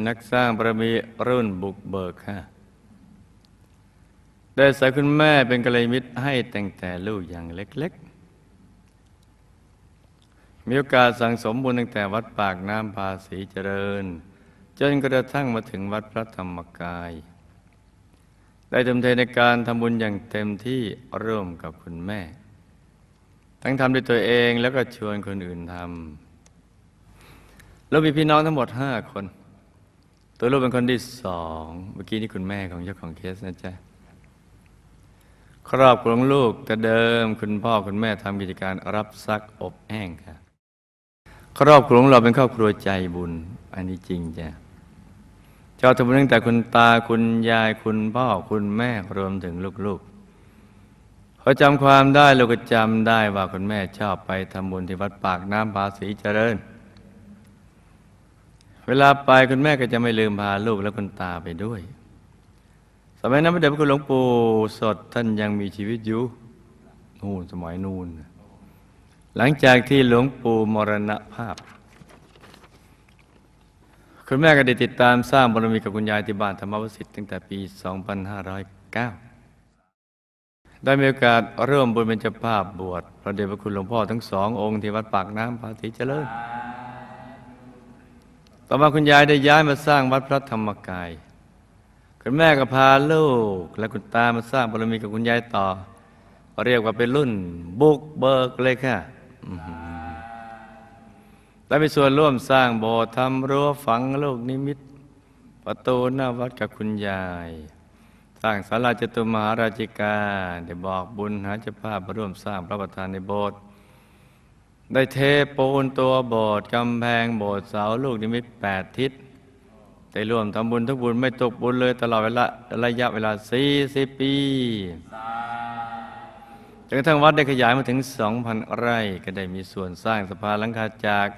นนักสร้างบารมีรุ่นบุกเบิกค่ะได้สายคุณแม่เป็นกัลยมิตรให้แต่งแต่ลูกอย่างเล็ก ๆ มีโอกาสสั่งสมบุญตั้งแต่วัดปากน้ำภาษีเจริญ จนกระทั่งมาถึงวัดพระธรรมกาย ได้ทำเทในการทำบุญอย่างเต็มที่ร่วมกับคุณแม่ ทั้งทำด้วยตัวเองแล้วก็ชวนคนอื่นทำเรามีพี่น้องทั้งหมดห้าคน ตัวลูกเป็นคนที่สองเมื่อกี้นี่คุณแม่ของเจ้าของเคสนะจ๊ะครอบครัวลูกแต่เดิมคุณพ่อคุณแม่ทำกิจการรับซักอบแห้งค่ะครอบครัวของเราเป็นครอบครัวใจบุญ อันนี้จริงจ้ะเจ้าทำบุญตั้งแต่คุณตาคุณยายคุณพ่อคุณแม่รวมถึงลูกๆเขาจำความได้เราก็จำได้ว่าคุณแม่ชอบไปทำบุญที่วัดปากน้ำภาษีเจริญ เวลาไปคุณแม่ก็จะไม่ลืมพาลูกและคุณตาไปด้วย สมัยนั้นพระเดชพระคุณหลวงปู่สดท่านยังมีชีวิตอยู่นู่นสมัยนู่นหลังจากที่หลวงปู่มรณภาพ คุณแม่ก็ได้ติดตามสร้างบารมีกับคุณยายที่บ้านธรรมวสิทธิ์ตั้งแต่ปี 2509 ได้มีโอกาสเริ่วมบุญเป็นเจ้าภาพบวชพระเดชพระคุณหลวงพ่อทั้งสององค์ที่วัดปากน้ำภาษีเจริญ ต่อมาคุณยายได้ย้ายมาสร้างวัดพระธรรมกาย คุณแม่ก็พาลูก และคุณตามาสร้างบารมีกับคุณยายต่อ เรียกว่าเป็นรุ่น บุกเบิกเลยค่ะและมีส่วนร่วมสร้างโบสถ์ทำรั้วฝังลูกนิมิต ประตูหน้าวัดกับคุณยาย สร้างศาลาจตุมหาราชิกาได้บอกบุญหาเจ้าภาพมาร่วมสร้างพระประธานในโบสถ์ ได้เทปูนตัวโบสถ์กำแพงโบสถ์เสาลูกนิมิตแปดทิศได้ร่วมทำบุญทุกบุญไม่ตกบุญเลยตลอดเวลาระยะเวลา40ปีจนกระทั่งวัดได้ขยายมาถึง 2,000 ไร่ก็ได้มีส่วนสร้างสภาหลังคาจาก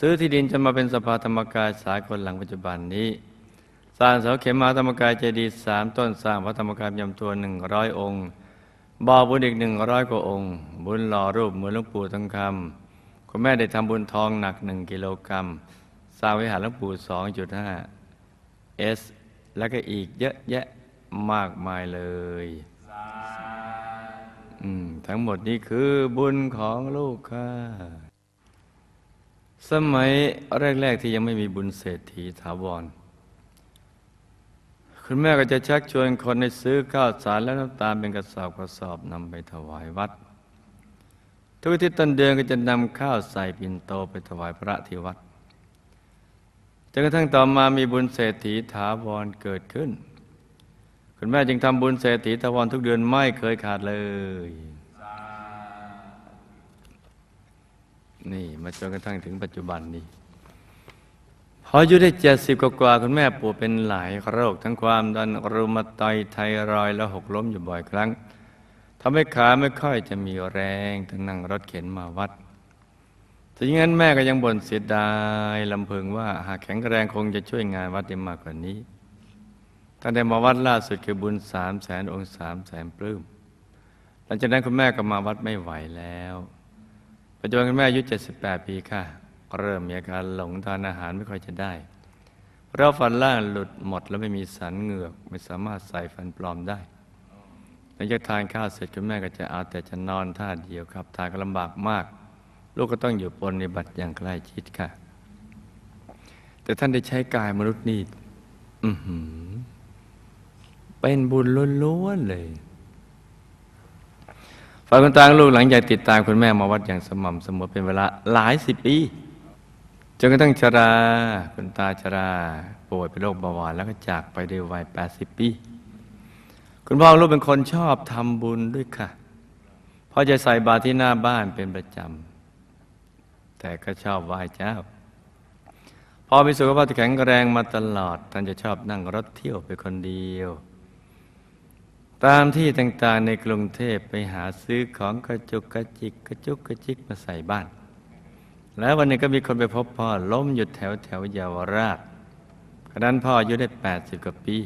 ซื้อที่ดินจนมาเป็นสภาธรรมกายสากลหลังปัจจุบันนี้ สร้างเสาเข็มมาธรรมกายเจดีย์สามต้นสร้างพระธรรมกายยำตัวหนึ่งร้อยองค์ บ่อบุญอีกหนึ่งร้อยกว่าองค์ บุญหล่อรูปเหมือนหลวงปู่ทองคำคุณแม่ได้ทำบุญทองหนักหนึ่งกิโลกรัมสร้างวิหารหลวงปู่สองจุดห้าเอสแล้วก็อีกเยอะแยะมากมายเลยอืมทั้งหมดนี้คือบุญของลูกค่ะ สมัยแรก ๆ ที่ยังไม่มีบุญเศรษฐีถาวร คุณแม่ก็จะชักชวนคนให้ซื้อข้าวสารและน้ำตาลเป็นกระสอบกระสอบนำไปถวายวัด ทุกทิตย์ต้นเดือนก็จะนำข้าวใส่ปิ่นโตไปถวายพระที่วัดจนกระทั่งต่อมามีบุญเศรษฐีถาวรเกิดขึ้น คุณแม่จึงทำบุญเศรษฐีถาวรทุกเดือนไม่เคยขาดเลย นี่มาจนกระทั่งถึงปัจจุบันนี้ ออายุได้เจ็ดสิบกว่าคุณแม่ป่วยเป็นหลายโรค ทั้งความดันรุมาตอยไทรอยและหกล้มอยู่บ่อยครั้งทำให้ขาไม่ค่อยจะมีแรงต้งนั่งรถเข็นมาวัดถึงงั้นแม่ก็ยังบ่นเสียดายลำพึงว่าหากแข็งแรงคงจะช่วยงานวัดได้มากกว่านี้ตั้งแต่มาวัดล่าสุดคือบุญสามแสนองค์สามแสนปลื้มหลังจากนั้นคุณแม่ก็มาวัดไม่ไหวแล้วปัจจุบันคุณแม่อายุ 78 ปีค่ะ เริ่มมีอาการหลงทานอาหารไม่ค่อยจะได้เพราะฟันล่างหลุดหมดแล้วไม่มีสันเหงือก ไม่สามารถใส่ฟันปลอมได้หลังจากทานข้าวเสร็จคุณแม่ก็จะเอาแต่จะนอนท่าเดียวครับทานก็ลำบากมาก ลูกก็ต้องอยู่ปนในบัติอย่างใกล้ชิดค่ะ แต่ท่านได้ใช้กายมนุษย์นี่เป็นบุญล้วนๆเลยฝ่ายคุณตางลูกหลังจากติดตามคุณแม่มาวัดอย่างสม่ำเสมอเป็นเวลาหลายสิบปี จนกระทั่งชรา คุณตาชรา ป่วยเป็นโรคเบาหวานแล้วก็จากไปในวัย 80 ปี คุณพ่อลูกเป็นคนชอบทำบุญด้วยค่ะพ่อจะใส่บาตรที่หน้าบ้านเป็นประจำ แต่ก็ชอบไหว้เจ้า พอมีสุขภาพแข็งแรงมาตลอด ท่านจะชอบนั่งรถเที่ยวไปคนเดียว ตามที่ต่างๆในกรุงเทพไปหาซื้อของกระจุกกระจิกกระจุกกระจิกมาใส่บ้าน แล้ววันหนี้ก็มีคนไปพบพ่อล้มอยู่แถวแถวเยาวราชขณะนั้นพ่ออายุได้ 80 กว่าปี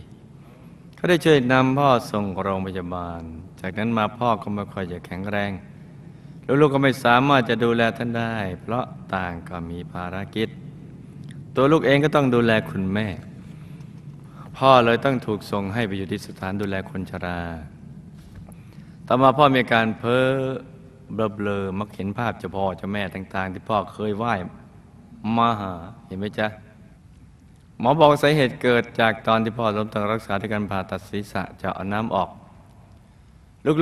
เขาได้ช่วยนำพ่อส่งโรงพยาบาล จากนั้นมาพ่อก็ไม่ค่อยจะแข็งแรง ลูกๆก็ไม่สามารถจะดูแลท่านได้ เพราะต่างก็มีภารกิจ ตัวลูกเองก็ต้องดูแลคุณแม่ พ่อเลยต้องถูกส่งให้ไปอยู่ที่สถานดูแลคนชรา ต่อมาพ่อมีการเพ้อ เบลอๆมักเห็นภาพเจ้าพ่อเจ้าแม่ต่างๆ ที่พ่อเคยไหว้มาหาเห็นไหมจ๊ะหมอบอกสาเหตุเกิดจากตอนที่พ่อล้มต้องรักษาด้วยการผ่าตัดศีรษะจะเอาน้ำออก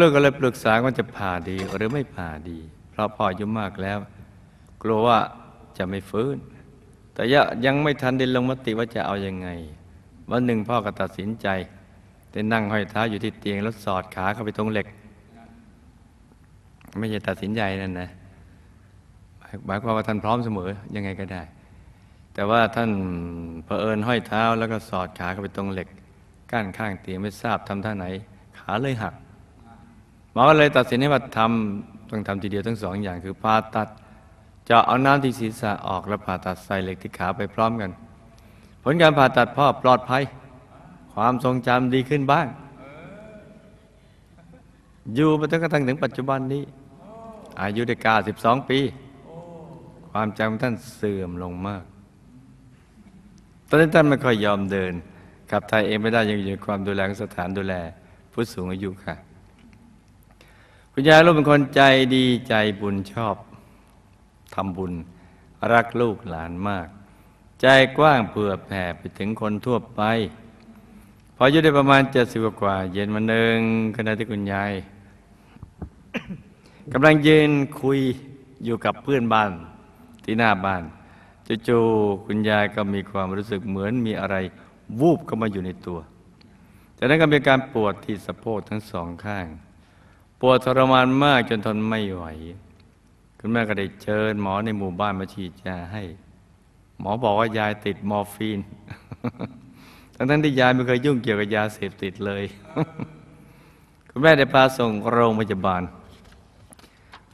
ลูกๆก็เลยปรึกษาว่าจะผ่าดีหรือไม่ผ่าดี เพราะพ่ออายุมากแล้ว กลัวว่าจะไม่ฟื้น แต่ยังไม่ทันได้ลงมติว่าจะเอาอยัางไง วันหนึ่งพ่อก็ตัดสินใจได้นั่งห้อยเท้าอยู่ที่เตียงแล้วสอดขาเข้าไปตรงเหล็ก ไม่ใช่ตัดสินใจนั่นนะหมายความว่าท่านพร้อมเสมอยังไงก็ได้ แต่ว่าท่านเผอิญห้อยเท้าแล้วก็สอดขาเข้าไปตรงเหล็กก้านข้างเตียงไม่ทราบทำท่าไหน ขาเลยหักหมอก็เลยตัดสินให้ว่าทำต้องทำทีเดียวทั้งสองอย่างคือผ่าตัดจะเอาน้ำที่ศีรษะออกแล้วผ่าตัดใส่เหล็กที่ขาไปพร้อมกัน ผลการผ่าตัดพ่อปลอดภัย ความทรงจำดีขึ้นบ้าง อยู่มาจนกระทั่งถึงปัจจุบันนี้ อายุได้92 ปี ความจำท่านเสื่อมลงมาก ตอนนี้ท่านไม่ค่อยยอมเดินขับถ่ายเองไม่ได้ยังอยู่ในความดูแลของสถานดูแลผู้สูงอายุค่ะคุณยายลูกเป็นคนใจดีใจบุญชอบทำบุญ รักลูกหลานมาก ใจกว้างเผื่อแผ่ไปถึงคนทั่วไป พออายุได้ประมาณเจ็ดสิบกว่า เย็นวันหนึ่งขณะที่คุณยาย กำลังยืนคุยอยู่กับเพื่อนบ้านที่หน้าบ้านจู่ๆคุณยายก็มีความรู้สึกเหมือนมีอะไร วูบเข้ามาอยู่ในตัว จากนั้นก็มีการปวดที่สะโพกทั้งสองข้าง ปวดทรมานมากจนทนไม่ไหว คุณแม่ก็ได้เชิญหมอในหมู่บ้านมาฉีดยาให้ หมอบอกว่ายายติดมอร์ฟีน ทั้งๆที่ยายไม่เคยยุ่งเกี่ยวกับยาเสพติดเลย คุณแม่ได้พาส่งโรงพยาบาล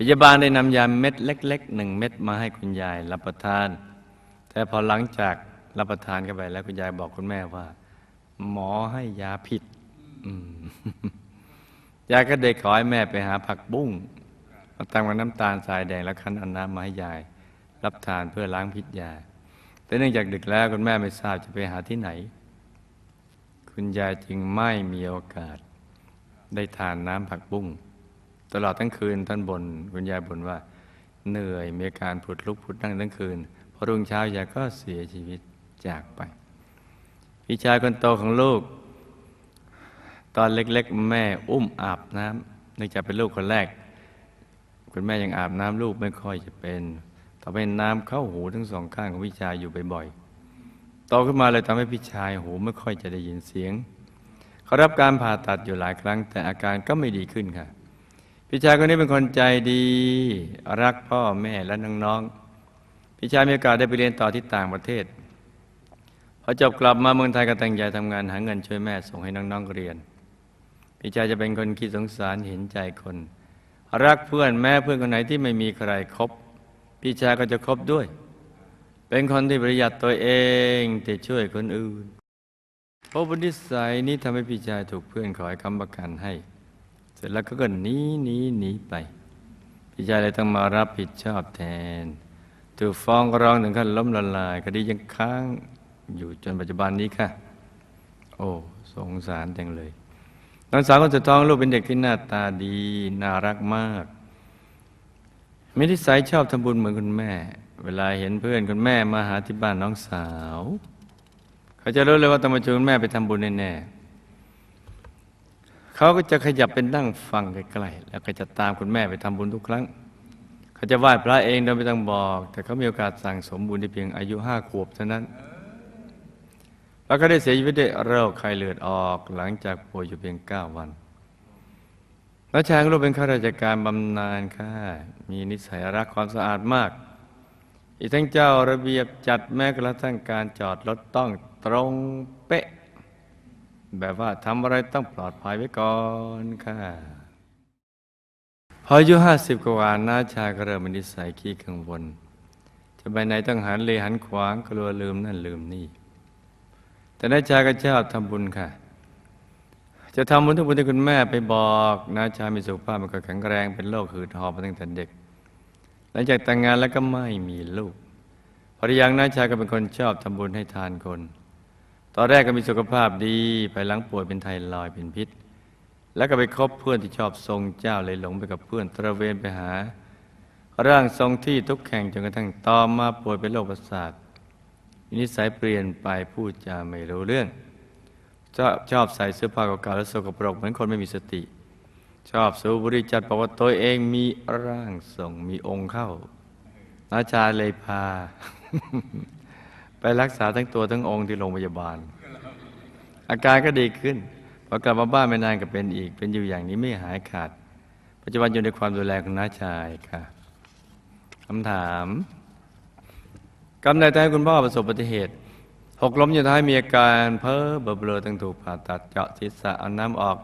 พยาบาลได้นำยาเม็ดเล็กๆหนึ่งเม็ดมาให้คุณยายรับประทาน แต่พอหลังจากรับประทานเข้าไปแล้วคุณยายบอกคุณแม่ว่า หมอให้ยาผิดยายก็เด็กขอให้แม่ไปหาผักบุ้งมาตำกับน้ำตาลทรายแดงแล้วคั้นเอาน้ำมาให้ยาย รับทานเพื่อล้างพิษยา แต่เนื่องจากดึกแล้วคุณแม่ไม่ทราบจะไปหาที่ไหน คุณยายจึงไม่มีโอกาส ได้ทานน้ำผักบุ้ง ตลอดทั้งคืนท่านบนคุณยายบ่นว่า เหนื่อยมีการผุดลุกผุดนั่งทั้งคืนพอรุ่งเช้ายายก็เสียชีวิตจากไป พี่ชายคนโตของลูก ตอนเล็กๆ แม่อุ้มอาบน้ำเนื่องจากเป็นลูกคนแรก คุณแม่ยังอาบน้ำลูกไม่ค่อยจะเป็นทำให้น้ำเข้าหูทั้งสองข้างของพี่ชายอยู่บ่อยๆโตขึ้นมาเลยทำให้พี่ชายหูไม่ค่อยจะได้ยินเสียง เขารับการผ่าตัดอยู่หลายครั้ง แต่อาการก็ไม่ดีขึ้นค่ะ พี่ชายคนนี้เป็นคนใจดี รักพ่อแม่และน้องๆพี่ชายมีโอกาสได้ไปเรียนต่อที่ต่างประเทศพอจบกลับมาเมืองไทยก็ตั้งใจทำงานหาเงินช่วยแม่ส่งให้น้องๆเรียน พี่ชายจะเป็นคนขี้สงสารเห็นใจคน รักเพื่อนแม้เพื่อนคนไหนที่ไม่มีใครครบพี่ชายก็จะคบด้วย เป็นคนที่ประหยัดตัวเองแต่ช่วยคนอื่นเพราะบุนิสัยนี้ทำให้พี่ชายถูกเพื่อนขอให้คำประกันให้ สร็จแล้วก็ก็หนีหนีหนีไป พี่ชายเลยต้องมารับผิดชอบแทน ถูกฟ้องร้องถึงขั้นล้มละลายคดียังค้างอยู่จนปัจจุบันนี้ค่ะ โอ้สงสารจังเลยน้องสาวคนสุดท้องลูกเป็นเด็กที่หน้าตาดี น่ารักมากมีนิสัยชอบทำบุญเหมือนคุณแม่ เวลาเห็นเพื่อนคุณแม่มาหาที่บ้านน้องสาว เขาจะรู้เลยว่าต้องมาชวนแม่ไปทำบุญแน่ๆ เขาก็จะขยับเป็นนั่งฟังใกล้ๆแล้วก็จะตามคุณแม่ไปทำบุญทุกครั้ง เขาจะไหว้พระเองโดยไม่ต้องบอก แต่เขามีโอกาสสั่งสมบุญที่เพียงอายุห้าขวบเท่านั้น แล้วก็ได้เสียชีวิตด้วยโรคไข้เลือดออกหลังจากป่วยอยู่เพียงเก้าวันน้าชายของลูกเป็นข้าราชการบำนาญค่ะมีนิสัยรักความสะอาดมาก อีกทั้งเจ้าระเบียบจัดแม้กระทั่งการจอดรถต้องตรงเป๊ะ แบบว่าทำอะไรต้องปลอดภัยไว้ก่อนค่ะพออายุห้าสิบกว่าน้าชายก็เริ่มมีนิสัยขี้กังวล จะไปไหนต้องหันเลหันขวางกลัวลืมนั่นลืมนี่ แต่น้าชายก็ชอบทำบุญค่ะ จะทำบุญทุกบุญที่คุณแม่ไปบอกน้าชายมีสุขภาพมันก็แข็งแรงเป็นโรคหืดหอบมาตั้งแต่เด็ก หลังจากแต่งงานแล้วก็ไม่มีลูกภรรยาน้าชายก็เป็นคนชอบทำบุญให้ทานคน ตอนแรกก็มีสุขภาพดีภายหลังป่วยเป็นไทรอยเป็นพิษ แล้วก็ไปคบเพื่อนที่ชอบทรงเจ้าเลยหลงไปกับเพื่อนตระเวนไปหา ร่างทรงที่ทุกแข่งจนกระทั่งต่อมาป่วยเป็นโรคประสาทนิสัยเปลี่ยนไปพูดจาไม่รู้เรื่องชอบชอบใส่เสื้อผ้าเก่าๆและสกปรกเหมือนคนไม่มีสติ ชอบสูบบุหรี่จัดบอกว่าตัวเองมีร่างทรงมีองค์เข้านาชาเลยพา ไปรักษาทั้งตัวทั้งองค์ที่โรงพยาบาล อาการก็ดีขึ้นพอกลับมาบ้านไม่นานก็เป็นอีก เป็นอยู่อย่างนี้ไม่หายขาด ปัจจุบันอยู่ในความดูแลของน้าชายค่ะคำถามกำเนิดให้คุณพ่อประสบอุบัติเหตุหกล้มอยู่ท้ายมีอาการเพ้อเบลอเบลอตั้งถูกผ่าตัดเจาะศีรษะเอาน้ำออก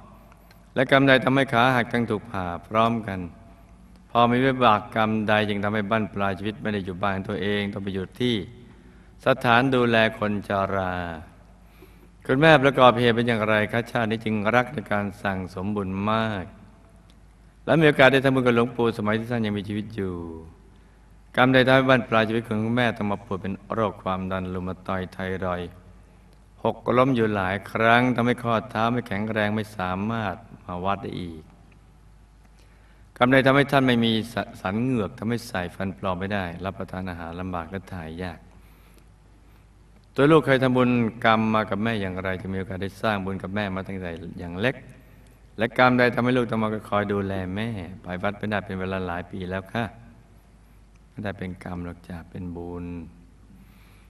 และกรรมใดทำให้ขาหักตั้งถูกผ่าพร้อมกัน พอมีวิบากกรรมใดจึงทำให้บั้นปลายชีวิตไม่ได้อยู่บ้านตัวเองต้องไปอยู่ที่ สถานดูแลคนชรา คุณแม่ประกอบเหตุเป็นอย่างไรคะชาตินี้จึงรักในการสั่งสมบุญมาก และมีโอกาสได้ทำบุญกับหลวงปู่สมัยที่ท่านยังมีชีวิตอยู่ กรรมใดทำให้บ้านปลายชีวิตของคุณแม่ต้องมาป่วยเป็นโรคความดันลูมาตอยไทรอยหกล้มอยู่หลายครั้งทำให้ข้อเท้าไม่แข็งแรงไม่สามารถมาวัดได้อีกกรรมใดทำให้ท่านไม่มีสสันเหงือกทำให้ใส่ฟันปลอมไม่ได้ รับประทานอาหารลำบากและถ่ายยาก ตัวลูกเคยทำบุญกรรมมากับแม่อย่างไร จะมีโอกาสได้สร้างบุญกับแม่มาตั้งแต่อย่างเล็ก และกรรมใดทำให้ลูกต้องมาคอยดูแลแม่ไปวัดไปได้เป็นเวลาหลายปีแล้วค่ะไม่ได้เป็นกรรมหรอกจ้ะเป็นบุญ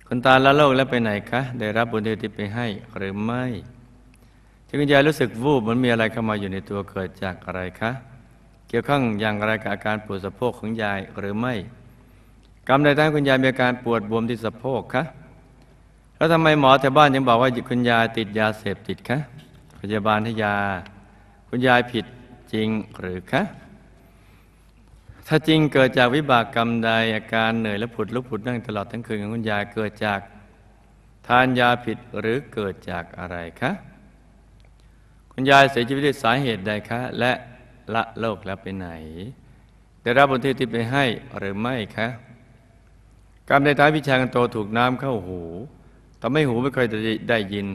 คนตายละโลกแล้วไปไหนคะ ได้รับบุญที่ทิศไปให้หรือไม่ที่คุณยายรู้สึกวูบเหมือนมีอะไรเข้ามาอยู่ในตัวเกิดจากอะไรคะ เกี่ยวข้องอย่างไรกับอาการปวดสะโพกของยายหรือไม่ กรรมใดทำให้คุณยายมีอาการปวดบวมที่สะโพกคะ แล้วทำไมหมอแถวบ้านยังบอกว่าคุณยายติดยาเสพติดคะพยาบาลให้ยา คุณยายผิดจริงหรือคะถ้าจริงเกิดจากวิบากกรรมใดอาการเหนื่อยและผุดลุกผุดนั่งตลอดทั้งคืนของคุณยายเกิดจากทานยาผิดหรือเกิดจากอะไรคะคุณยายเสียชีวิตด้วยสาเหตุใดคะ และละโลกแล้วไปไหน ได้รับบุญที่ที่ไปให้หรือไม่คะกรรมใดท้ายพิชากันโตถูกน้ำเข้าหูำให้หูไม่เคยจะได้ยิน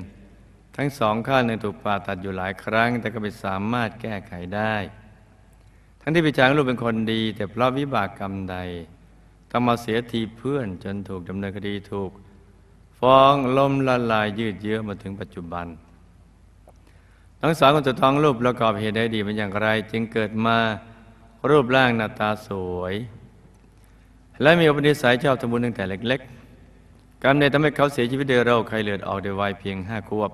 ทั้งสองข้างหนึ่งถูกผ่าตัดอยู่หลายครั้ง แต่ก็ไม่สามารถแก้ไขได้ ทั้งที่พิจารณาลูกเป็นคนดี แต่เพราะวิบากกรรมใดต้องมาเสียทีเพื่อนจนถูกดำเนินคดีถูก ฟ้องล้มละลายยืดเยื้อมาถึงปัจจุบันทั้งสองคนจะท้องรูปประกอบเหตุได้ดีเป็นอย่างไร จึงเกิดมารูปร่างหน้าตาสวย และมีอุปนิสัยชอบทำบุญตั้งแต่เล็กๆ กรรมใดทำให้เขาเสียชีวิตด้วยโรคไข้เลือดออกในวัยเพียงห้าขวบ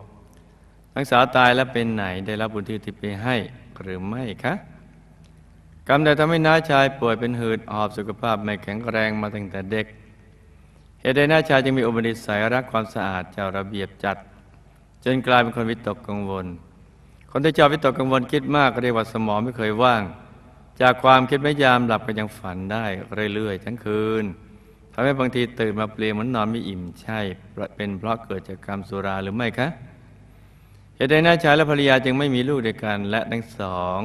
ทั้งสาตายแล้วเป็นไหนได้รับบุญที่ติไปให้หรือไม่คะกรรมใดทำให้น้าชายป่วยเป็นหืดหอบสุขภาพไม่แข็งแรงมาตั้งแต่เด็ก เหตุใดน้าชายจึงมีอุปนิสัยรักความสะอาดเจ้าระเบียบจัด จนกลายเป็นคนวิตกกังวล คนที่ชอบวิตกกังวลคิดมากก็เรียกว่าสมองไม่เคยว่าง จากความคิดไม่ยามหลับก็ยังฝันได้เรื่อยๆทั้งคืน ทำให้บางทีตื่นมาเปลี่ยนเหมือนนอนไม่อิ่มใช่ เป็นเพราะเกิดจากกรรมสุราหรือไม่คะเหตุใดน้าชายและภรรยาจึงไม่มีลูกด้วยกันและทั้งสอง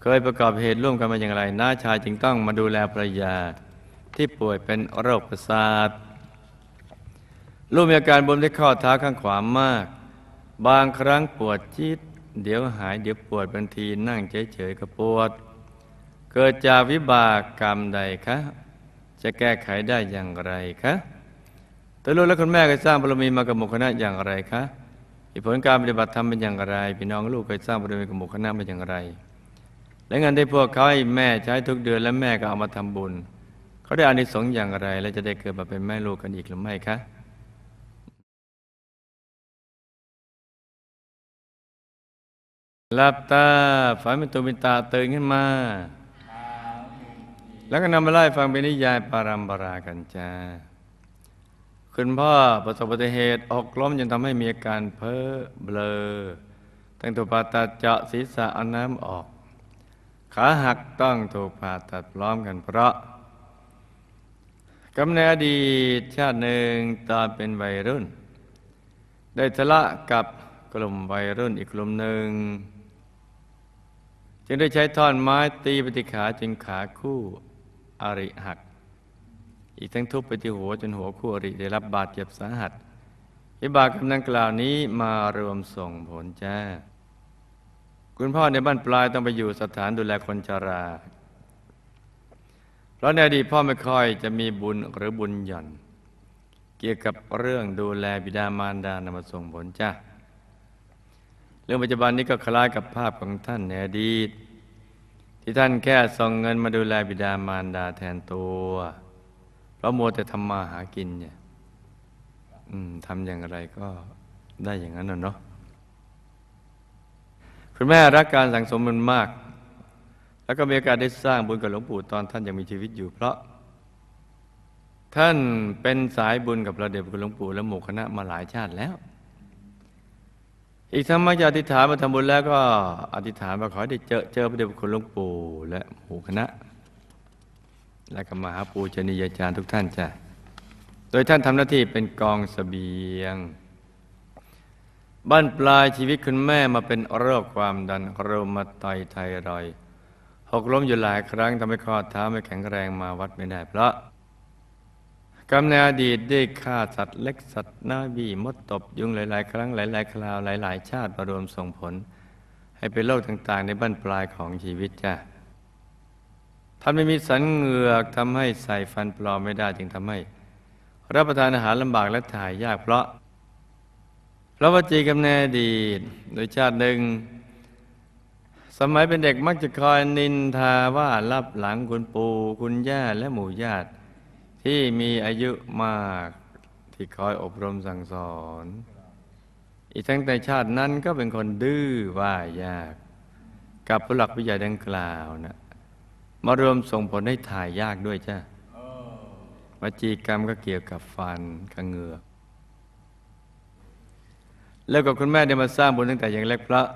เคยประกอบเหตุร่วมกันมาอย่างไรน้าชายจึงต้องมาดูแลภรรยา ที่ป่วยเป็นโรคประสาทลูกมีอาการบวมที่ข้อเท้าข้างขวามาก บางครั้งปวดจิตเดี๋ยวหายเดี๋ยวปวดบางทีนั่งเฉยๆก็ปวด เกิดจากวิบากกรรมใดคะ จะแก้ไขได้อย่างไรคะตัวลูกและคุณแม่เคยสร้างบารมีมากับหมู่คณะอย่างไรคะมีผลการปฏิบัติธรรมเป็นอย่างไร พี่น้องลูกเคยสร้างบารมีกับหมู่คณะเป็นอย่างไร และเงินที่พวกเขาให้แม่ใช้ทุกเดือนและแม่ก็เอามาทำบุญ เขาได้อานิสงส์อย่างไร และจะได้เกิดมาเป็นแม่ลูกกันอีกหรือไม่คะหลับตาฝันเป็นตัวเป็นตาตื่นขึ้นมา แล้วก็นำมาไล่ฟังเป็นนิยายปารัมปรากันจ้าคุณพ่อประสบอุบัติเหตุออกล้มจนทำให้มีอาการเพ้อเบลอตั้งถูกผ่าตัดเจาะศีรษะเอาน้ำออก ขาหักต้องถูกผ่าตัดพร้อมกันเพราะกำเนิดอดีตชาติหนึ่งตอนเป็นวัยรุ่น ได้ทะเลาะกับกลุ่มวัยรุ่นอีกกลุ่มหนึ่ง จึงได้ใช้ท่อนไม้ตีปที่ขาจนขาคู่ อริหัก อีกทั้งทุบไปที่หัวจนหัวคู่อริได้รับบาดเจ็บสาหัสวิบากกรรมดังกล่าวนี้มารวมส่งผลจ้าคุณพ่อในบ้านปลายต้องไปอยู่สถานดูแลคนชรา เพราะในอดีตพ่อไม่ค่อยจะมีบุญหรือบุญหย่อน เกี่ยวกับเรื่องดูแลบิดามารดานำมาส่งผลจ้าเรื่องปัจจุบันนี้ก็คล้ายกับภาพของท่านในอดีต ที่ท่านแค่ส่งเงินมาดูแลบิดามารดาแทนตัว เพราะมัวแต่ทำมาหากินเนี่ยทำอย่างไรก็ได้อย่างนั้นน่ะเนาะคุณแม่รักการสั่งสมบุญมาก แล้วก็มีโอกาสได้สร้างบุญกับหลวงปู่ตอนท่านยังมีชีวิตอยู่ เพราะ ท่านเป็นสายบุญกับพระเดชพระคุณหลวงปู่และหมู่คณะมาหลายชาติแล้ว อีกทั้งมักจะอธิษฐานมาทำบุญแล้วก็อธิษฐานมาขอได้เจอเจอพระเดชพระคุณหลวงปู่และหมู่คณะ และก็มหาปูชนียาจารย์ทุกท่านจ้ะโดยท่านทำหน้าที่เป็นกองสเสบียงบ้านปลายชีวิตคุณแม่มาเป็นโรคความดันโรมาตอยไทรอยหกล้มอยู่หลายครั้งทำให้ข้อเท้าไม่แข็งแรงมาวัดไม่ได้ เพราะ กรรมในอดีตได้ฆ่าสัตว์เล็กสัตว์หน้าบีมดตบยุงหลาย ๆ ครั้งหลาย ๆ คราวหลาย ๆ ชาติมารวมส่งผล ให้เป็นโรคต่าง ๆ ในบั้นปลายของชีวิตจ้ะท่านไม่มีสันเหงือกทำให้ใส่ฟันปลอมไม่ได้จึงทำให้ รับประทานอาหารลำบากและถ่ายยากเพราะพระวจีกำเนิดอดีตโดยชาติหนึ่ง สมัยเป็นเด็กมักจะคอยนินทาว่ารับหลังคุณปู่คุณย่าและหมู่ญาติ ที่มีอายุมากที่คอยอบรมสั่งสอน อีกทั้งแต่ชาตินั้นก็เป็นคนดื้อว่ายาก กับผู้หลักผู้ใหญ่ดังกล่าวนะมารวมส่งผลให้ถ่ายยากด้วยจ้ะวจีกรรมก็เกี่ยวกับฟันกับเหงือกแล้วกับคุณแม่ได้มาสร้างบุญตั้งแต่อย่างเล็กเพราะ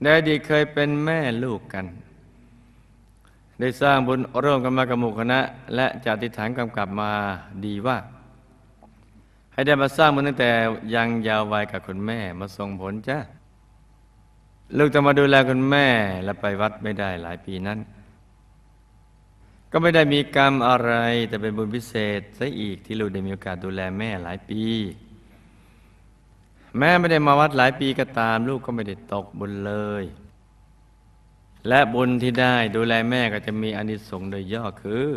ในอดีตเคยเป็นแม่ลูกกัน ได้สร้างบุญร่วมกันมากับหมู่คณะ และจะอธิฐานกำกับมาดีว่า ให้ได้มาสร้างบุญตั้งแต่ยังยาววัยกับคุณแม่มาส่งผลจ้ะลูกจะมาดูแลคุณแม่และไปวัดไม่ได้หลายปีนั้น ก็ไม่ได้มีกรรมอะไร แต่เป็นบุญพิเศษซะอีกที่ลูกได้มีโอกาสดูแลแม่หลายปี แม่ไม่ได้มาวัดหลายปีก็ตาม ลูกก็ไม่ได้ตกบุญเลย และบุญที่ได้ดูแลแม่ก็จะมีอนิสงส์โดยย่อคือ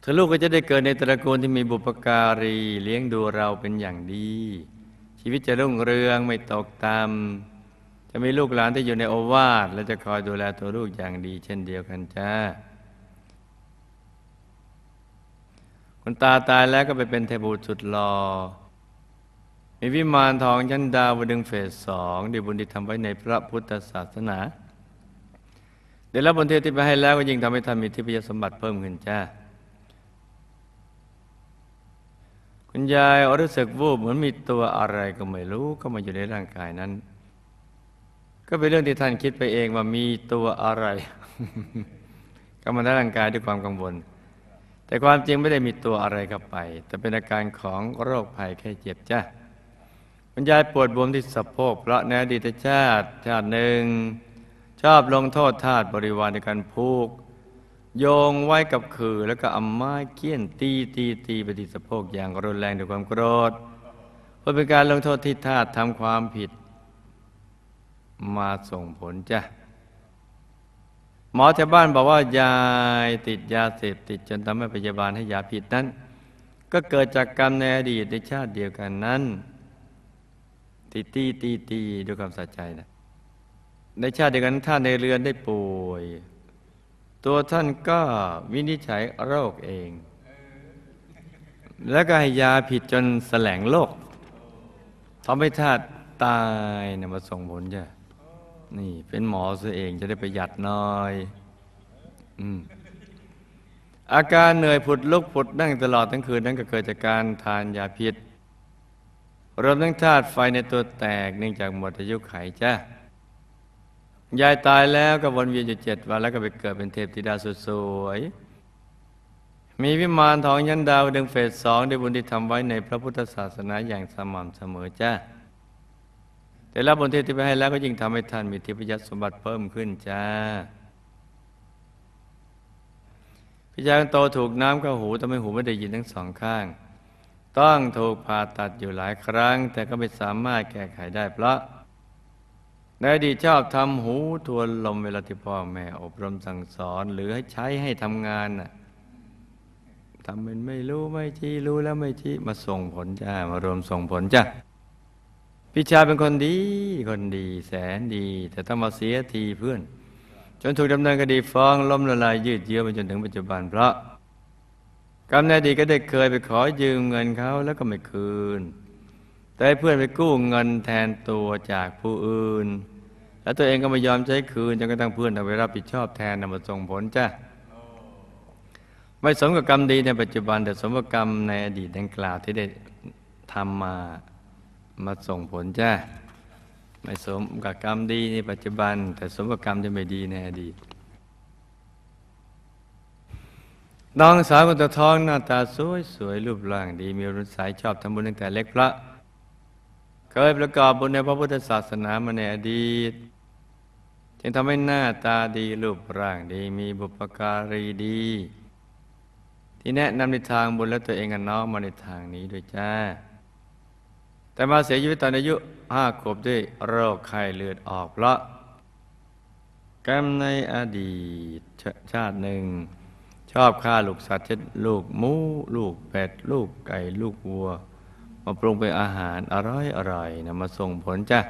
เธอลูกก็จะได้เกิดในตระกูลที่มีบุปการีเลี้ยงดูเราเป็นอย่างดี ชีวิตจะรุ่งเรืองไม่ตกต่ำจะมีลูกหลานที่อยู่ในโอวาทและจะคอยดูแลตัวลูกอย่างดี เช่นเดียวกันจ้าคุณตาตายแล้วก็ไปเป็นเทพบุตรสุดหล่อ มีวิมานทองชั้นดาวดึงเฟสสองดีบุญที่ทำไว้ในพระพุทธศาสนาเดี๋ยวรับบุญเทศที่ไปให้แล้วก็ยิ่งทำให้ท่านมีทิพยสมบัติเพิ่มขึ้นจ้าคุณยายรู้สึกวูบเหมือนมีตัวอะไรก็ไม่รู้เข้ามาอยู่ในร่างกายนั้น ก็เป็นเรื่องที่ท่านคิดไปเองว่ามีตัวอะไร ก็มาทางร่างกายด้วยความกังวล แต่ความจริงไม่ได้มีตัวอะไรเข้าไป แต่เป็นอาการของโรคภัยแค่เจ็บจ้ะ คุณยายปวดบวมที่สะโพกเพราะในอดีตชาติชาติหนึ่ง ชอบลงโทษทาสบริวารในการผูก โยงไว้กับขื่อแล้วก็อาไม้เกี้ยนตีตีตีไปที่สะโพกอย่างรุนแรงด้วยความโกรธเพื่อเป็นการลงโทษที่ทาสทำความผิด มาส่งผลจ้ะหมอแถวบ้านบอกว่ายายติดยาเสพติดจนทำให้พยาบาลให้ยาผิดนั้น ก็เกิดจากกรรมในอดีตในชาติเดียวกันนั้น ตีตีตีตีด้วยความสะใจนะในชาติเดียวกันท่านในเรือนได้ป่วย ตัวท่านก็วินิจฉัยโรคเอง แล้วก็ให้ยาผิดจนแสลงโรคทำให้ธาตุตายนะมาส่งผลจ้ะนี่เป็นหมอซะเองจะได้ประหยัดหน้อยอมอาการเหนื่อยผุดลุกผุดนั่งตลอดทั้งคืนนั้นก็เกิดจากการทานยาพิษ รวมทั้งธาตุไฟในตัวแตกเนื่องจากหมดอายุไขจ้ะยายตายแล้วก็วนเวียนอยู่เจ็ดวันแล้วก็ไปเกิดเป็นเทพธิดาสวยมีวิมานทองยันดาวดึงเฟสสองได้บุญที่ทำไว้ในพระพุทธศาสนาอย่างสม่ำเสมอจ้าแต่รับบนเทพที่ไปให้แล้วก็ยิ่งทำให้ท่านมีทิพยสมบัติเพิ่มขึ้นจ้าพี่ชายคนโตถูกน้ำเข้าหูทำให้หูไม่ได้ยินทั้งสองข้าง ต้องถูกผ่าตัดอยู่หลายครั้ง แต่ก็ไม่สามารถแก้ไขได้เพราะในอดีตชอบทำหูทวนลมเวลาที่พ่อแม่อบรมสั่งสอน หรือให้ใช้ให้ทำงานน่ะทำเป็นไม่รู้ไม่ชี้รู้แล้วไม่ชี้มาส่งผลจ้ามารวมส่งผลจ้าพี่ชายเป็นคนดีคนดีแสนดี แต่ต้องมาเสียทีเพื่อน จนถูกดำเนินคดีฟ้องล้มละลายยืดเยื้อมาจนถึงปัจจุบันเพราะ กำเนิดดีก็ได้เคยไปขอยืมเงินเขาแล้วก็ไม่คืน แต่เพื่อนไปกู้เงินแทนตัวจากผู้อื่น แล้วตัวเองก็ไม่ยอมใช้คืนจนกระทั่งเพื่อนต้องไปรับผิดชอบแทนนำมาส่งผลจ้ะไม่สมกับกรรมดีในปัจจุบัน แต่สมกับกรรมในอดีตดังกล่าวที่ได้ทำมามาส่งผลจ้ะไม่สมกับกรรมดีในปัจจุบัน แต่สมกับกรรมที่ไม่ดีในอดีต น้องสาวคนตะท้องหน้าตาสวยสวยรูปร่างดีมีรุ่นสายชอบทำบุญตั้งแต่เล็กพระ เคยประกอบบุญในพระพุทธศาสนามาในอดีต จึงทำให้หน้าตาดีรูปร่างดีมีบุปการีดี ที่แนะนำในทางบุญและตัวเองกับน้องมาในทางนี้ด้วยจ้า แต่มาเสียชีวิตตอนอายุห้าขวบด้วยโรคไข้เลือดออกเพราะกรรมในอดีตชชาติหนึ่ง อบฆ่าลูกสัตว์เช่นลูกหมูลูกเป็ด ลูกไก่ ลูกวัว มาปรุงเป็นอาหารอร่อยอร่อยนะมาส่งผลจ้ะ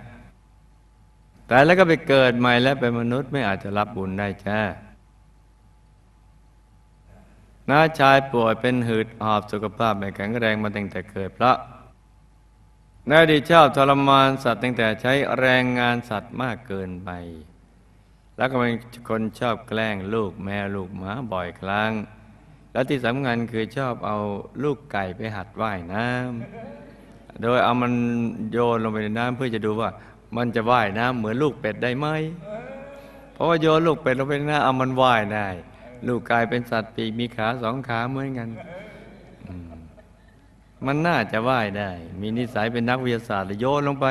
แต่แล้วก็ไปเกิดใหม่และเป็นมนุษย์ไม่อาจจะรับบุญได้จ้าน้าชายป่วยเป็นหืดหอบสุขภาพไม่แข็งแรงมาตั้งแต่เกิดเพราะในอดีชอบทรมานสัตว์ตั้งแต่ใช้แรงงานสัตว์มากเกินไป แล้วก็เป็นคนชอบแกล้งลูกแม่ลูกหมาบ่อยครั้ง และที่สำคัญคือชอบเอาลูกไก่ไปหัดว่ายน้ำโดยเอามันโยนลงไปในน้ำเพื่อจะดูว่า มันจะว่ายน้ำเหมือนลูกเป็ดได้ไหมเพราะว่าโยนลูกเป็ดลงไปในน้ำเอามันว่ายได้ ลูกไก่เป็นสัตว์ปีกมีขาสองขาเหมือนกันมมันน่าจะว่ายได้ มีนิสัยเป็นนักวิทยาศาสตร์เลยโยนลงไป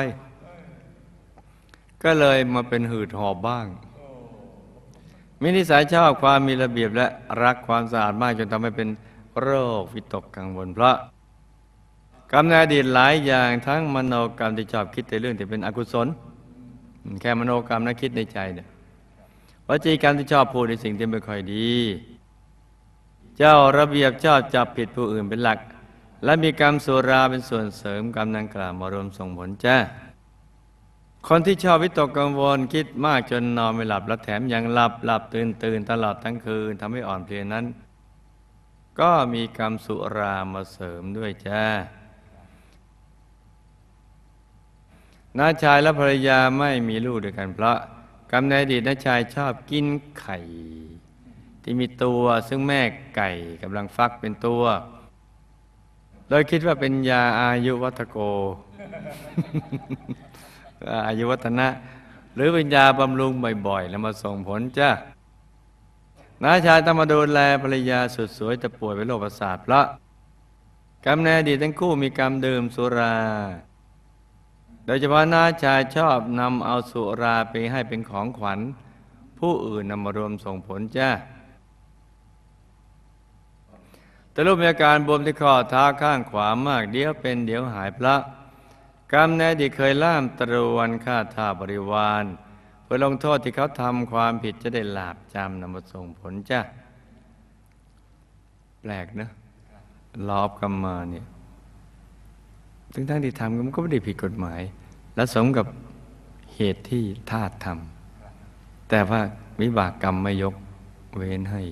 ก็เลยมาเป็นหืดหอบบ้าง มีนิสัยชอบความมีระเบียบและรักความสะอาดมากจนทำให้เป็นโรควิตกกังวลเพราะกรรมในอดีตหลายอย่างทั้งมโนกรรมที่ชอบคิดแต่เรื่องที่เป็นอกุศล แค่มโนกรรมนะคิดในใจเนี่ยวจีกรรมที่ชอบพูดในสิ่งที่ไม่ค่อยดี เจ้าระเบียบชอบจับผิดผู้อื่นเป็นหลัก และมีกรรมสุราเป็นส่วนเสริมกรรมดังกล่าวมารวมส่งผลจ้า คนที่ชอบวิตกกังวลคิดมากจนนอนไม่หลับและแถมยังหลับหลับตื่นตื่นตลอดทั้งคืนทำให้อ่อนเพลียนั้น ก็มีกรรมสุรามาเสริมด้วยจ้าน้าชายและภรรยาไม่มีลูกด้วยกันเพราะกรรมในอดีตน้าชายชอบกินไข่ ที่มีตัวซึ่งแม่ไก่กำลังฟักเป็นตัว โดยคิดว่าเป็นยาอายุวัตโก อายุวัฒนะ หรือป็นยาบำรุงบ่อยๆ แล้วมาส่งผลจ้าน้าชายต้องมาดูแลภรรยาสุดสวยแต่ป่วยเป็นโรคประสาทเพราะกรรมในอดีตทั้งคู่มีกรรมดื่มสุรา โดยเฉพาะน้าชายชอบนำเอาสุราไปให้เป็นของขวัญ ผู้อื่นนำมารวมส่งผลจ้าแต่ลูกมีอาการบวมที่ข้อเท้าข้างขวามากเดี๋ยวเป็นเดี๋ยวหายพระ กรรมในอดีตเคยล่ามตรวนฆ่าท่าบริวารเพื่อลงโทษที่เขาทำความผิดจะได้หลาบจำนำมาส่งผลจ้ะแปลกนะลอบกรรมมาเนี่ยทั้งทั้งๆที่ทำมันก็ไม่ได้ผิดกฎหมาย และสมกับเหตุที่ทาตทำแต่ว่าวิบากกรรมไม่ยกเว้นให้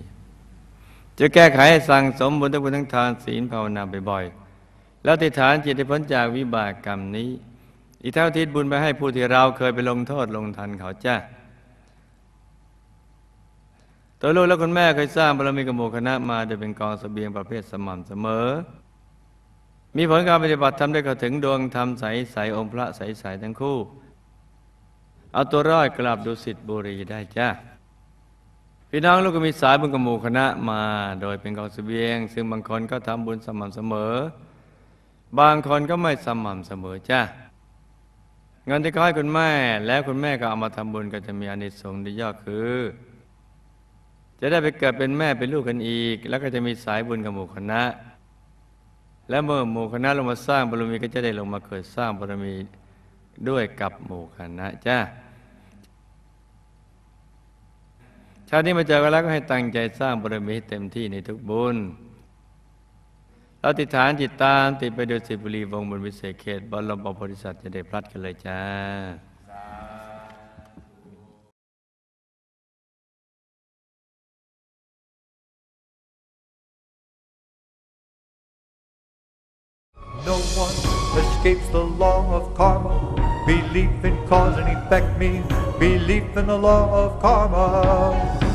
จะแก้ไขให้สั่งสมบุญทั้งบุญทั้งทานศีลภาวนาบ่อยๆ แล้วติฐานจิตให้พ้นจากวิบากกรรมนี้ อีกเท่าทิศบุญไปให้ผู้ที่เราเคยไปลงโทษลงทันเขาจ้าตัวลูกและคุณแม่เคยสร้างบารมีกบหมู่คณะมาโดยเป็นกองเสบียงประเภทสม่ำเสมอ มีผลการปฏิบัติทำได้เข้าถึงดวงธรรมใสใสองค์พระใสใสทั้งคู่ เอาตัวรอดกลับดุสิตบุรีได้จ้าพี่น้องลูกก็มีสายบุญกับหมู่คณะมา โดยเป็นกองเสบียง ซึ่งบางคนก็ทำบุญสม่ำเสมอ บางคนก็ไม่สม่ำเสมอจ้าเงินที่เขาให้คุณแม่ แล้วคุณแม่ก็เอามาทำบุญก็จะมีอานิสงส์ที่ยอดคือ จะได้ไปเกิดเป็นแม่เป็นลูกกันอีก แล้วก็จะมีสายบุญกับหมู่คณะ และเมื่อหมู่คณะลงมาสร้างบารมีก็จะได้ลงมาเกิดสร้างบารมีด้วยกับหมู่คณะจ้าชาตินี้มาเจอกันแล้วก็ให้ตั้งใจสร้างบารมีให้เต็มที่ในทุกบุญ เราติดฐานจิตตามติดไปดยสิบุรีวงบนวิเศษเขตบรมบริษัทจะได้พลัดกันเลยจ้า No one escapes the law of karma. Belief in cause and effect means belief in the law of karma.